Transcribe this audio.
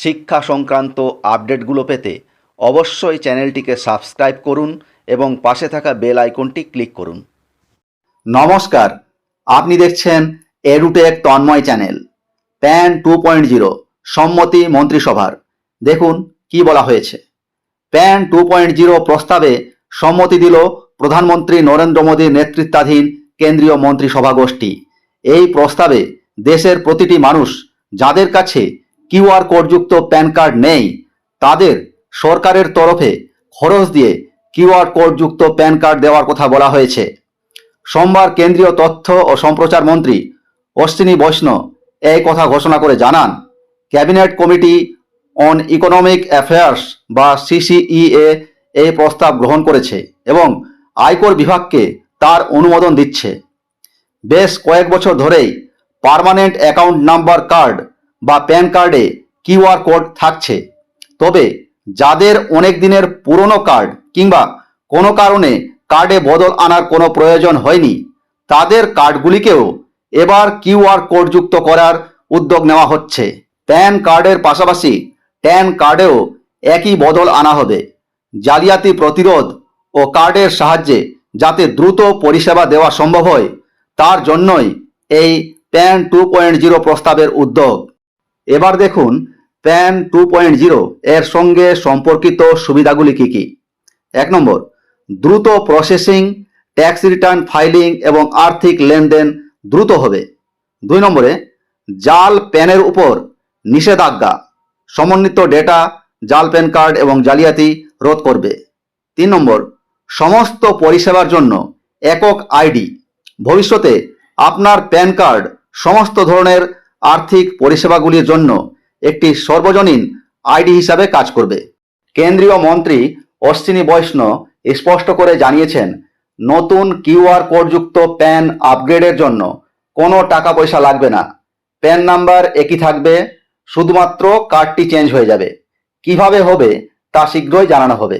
শিক্ষা সংক্রান্ত আপডেটগুলো পেতে অবশ্যই চ্যানেলটিকে সাবস্ক্রাইব করুন এবং পাশে থাকা বেল আইকনটি ক্লিক করুন। নমস্কার, আপনি দেখছেন Edutech Tanmay channel, PAN two point zero, সম্মতি মন্ত্রিসভার। দেখুন কি বলা হয়েছে। প্যান টু পয়েন্ট জিরো প্রস্তাবে সম্মতি দিল প্রধানমন্ত্রী নরেন্দ্র মোদীর নেতৃত্বাধীন কেন্দ্রীয় মন্ত্রিসভা গোষ্ঠী। এই প্রস্তাবে দেশের প্রতিটি মানুষ যাদের কাছে কিউআর কোডযুক্ত প্যান কার্ড নেই। তাদের সরকারের তরফে খরচ দিয়ে কিউআর কোডযুক্ত প্যান কার্ড দেওয়ার কথা বলা হয়েছে। সোমবার কেন্দ্রীয় তথ্য ও সম্প্রচার মন্ত্রী অশ্বিনী বৈষ্ণব এই কথা ঘোষণা করে জানান। Cabinet committee on economic affairs বা সিসিইএ এই প্রস্তাব গ্রহণ করেছে এবং আয়কর বিভাগকে তার অনুমোদন দিচ্ছে। বেশ কয়েক বছর ধরেই পার্মানেন্ট অ্যাকাউন্ট নাম্বার কার্ড বা প্যান কার্ডে কিউআর কোড থাকছে। তবে যাদের অনেক দিনের পুরনো কার্ড কিংবা কোনো কারণে কার্ডে বদল আনার কোনো প্রয়োজন হয়নি, তাদের কার্ডগুলিকেও এবার কিউআর কোডযুক্ত করার উদ্যোগ নেওয়া হচ্ছে। প্যান কার্ডের পাশাপাশি প্যান কার্ডেও একই বদল আনা হবে। জালিয়াতি প্রতিরোধ ও কার্ডের সাহায্যে যাতে দ্রুত পরিষেবা দেওয়া সম্ভব হয়, তার জন্যই এই প্যান টু পয়েন্ট জিরো প্রস্তাবের উদ্যোগ। এবার দেখুন প্যান টু পয়েন্ট জিরো এর সঙ্গে সম্পর্কিত সুবিধাগুলি কি কি? এক নম্বর, দ্রুত প্রসেসিং ট্যাক্স রিটার্ন ফাইলিং এবং আর্থিক লেনদেন দ্রুত হবে। দুই নম্বরে, জাল প্যানের উপর নিষেধাজ্ঞা, সমন্বিত ডেটা জাল প্যান কার্ড এবং জালিয়াতি রোধ করবে। তিন নম্বর, সমস্ত পরিষেবার জন্য একক আইডি। ভবিষ্যতে আপনার প্যান কার্ড সমস্ত ধরনের আর্থিক পরিষেবাগুলির জন্য একটি সর্বজনীন আইডি হিসাবে কাজ করবে। কেন্দ্রীয় মন্ত্রী অশ্বিনী বৈষ্ণব স্পষ্ট করে জানিয়েছেন, নতুন কিউআর কোডযুক্ত প্যান আপগ্রেডের জন্য কোনো টাকা পয়সা লাগবে না। প্যান নাম্বার একই থাকবে, শুধুমাত্র কার্ডটি চেঞ্জ হয়ে যাবে। কীভাবে হবে তা শীঘ্রই জানানো হবে।